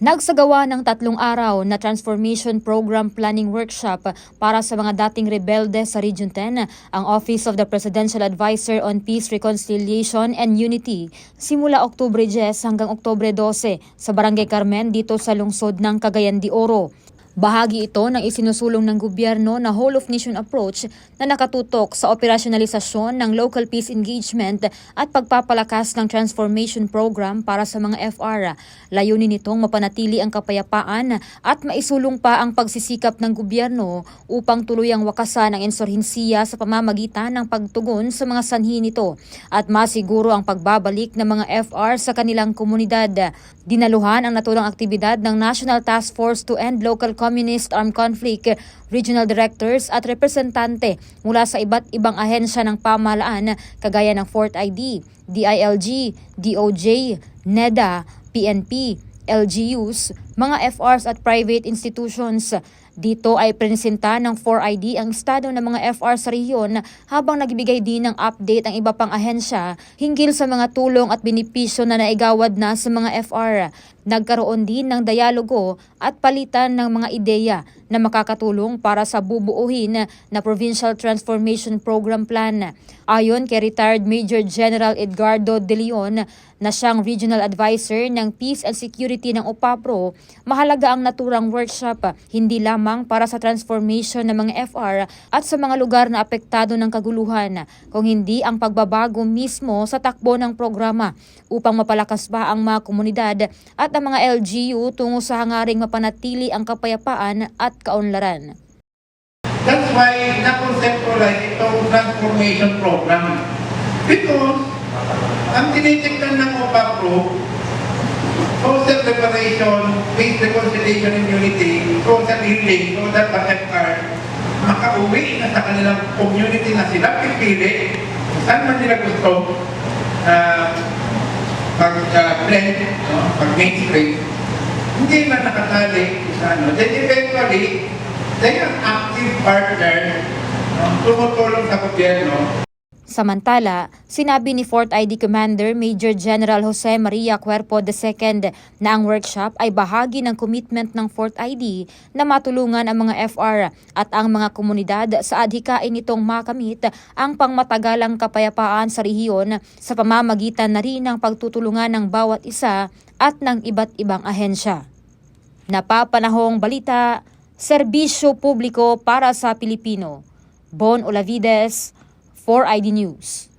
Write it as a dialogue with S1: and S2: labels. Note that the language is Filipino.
S1: Nagsagawa ng tatlong araw na Transformation Program Planning Workshop para sa mga dating rebelde sa Region 10, ang Office of the Presidential Advisor on Peace, Reconciliation and Unity simula Oktubre 10 hanggang Oktubre 12 sa Barangay Carmen dito sa lungsod ng Cagayan de Oro. Bahagi ito ng isinusulong ng gobyerno na whole of nation approach na nakatutok sa operasyonalisasyon ng local peace engagement at pagpapalakas ng transformation program para sa mga FR. Layunin nitong mapanatili ang kapayapaan at maisulong pa ang pagsisikap ng gobyerno upang tuluyang wakasan ang insurhensiya sa pamamagitan ng pagtugon sa mga sanhi nito at masiguro ang pagbabalik ng mga FR sa kanilang komunidad. Dinaluhan ang natulang aktibidad ng National Task Force to End Local Communist Armed Conflict, regional directors at representante mula sa iba't ibang ahensya ng pamahalaan kagaya ng Fort ID, DILG, DOJ, NEDA, PNP, LGUs, mga FRs at private institutions. Dito ay presenta ng 4ID ang estado ng mga FR sa rehiyon habang nagbigay din ng update ang iba pang ahensya hinggil sa mga tulong at benepisyo na naigawad na sa mga FR. Nagkaroon din ng dialogo at palitan ng mga ideya na makakatulong para sa bubuuhin na Provincial Transformation Program Plan. Ayon kay retired Major General Edgardo De Leon na siyang Regional Advisor ng Peace and Security ng OPAPRO, mahalaga ang naturang workshop hindi lamang para sa transformation ng mga FR at sa mga lugar na apektado ng kaguluhan, kung hindi ang pagbabago mismo sa takbo ng programa upang mapalakas ba ang mga komunidad at ang mga LGU tungo sa hangaring mapanatili ang kapayapaan at kaunlaran.
S2: That's why na-conceptualize itong transformation program. Because, ang tinitignan ng OPAPRO, social reparation, peace, reconciliation, and unity, social healing, so that the FR makauwi na sa kanilang community na sila pipili saan man nila gusto uh, mag-blend, no? mag-mainstream, hindi na nakatali sa ano. Then eventually, they are active partner, no? tumutulong sa gobyerno
S1: Samantala, sinabi ni Fort ID Commander Major General Jose Maria Cuerpo II na ang workshop ay bahagi ng commitment ng Fort ID na matulungan ang mga FR at ang mga komunidad sa adhikain nitong makamit ang pangmatagalang kapayapaan sa rehiyon sa pamamagitan na rin ng pagtutulungan ng bawat isa at ng iba't ibang ahensya. Napapanahong balita, serbisyo publiko para sa Pilipino. Bon Olavides, 4ID News.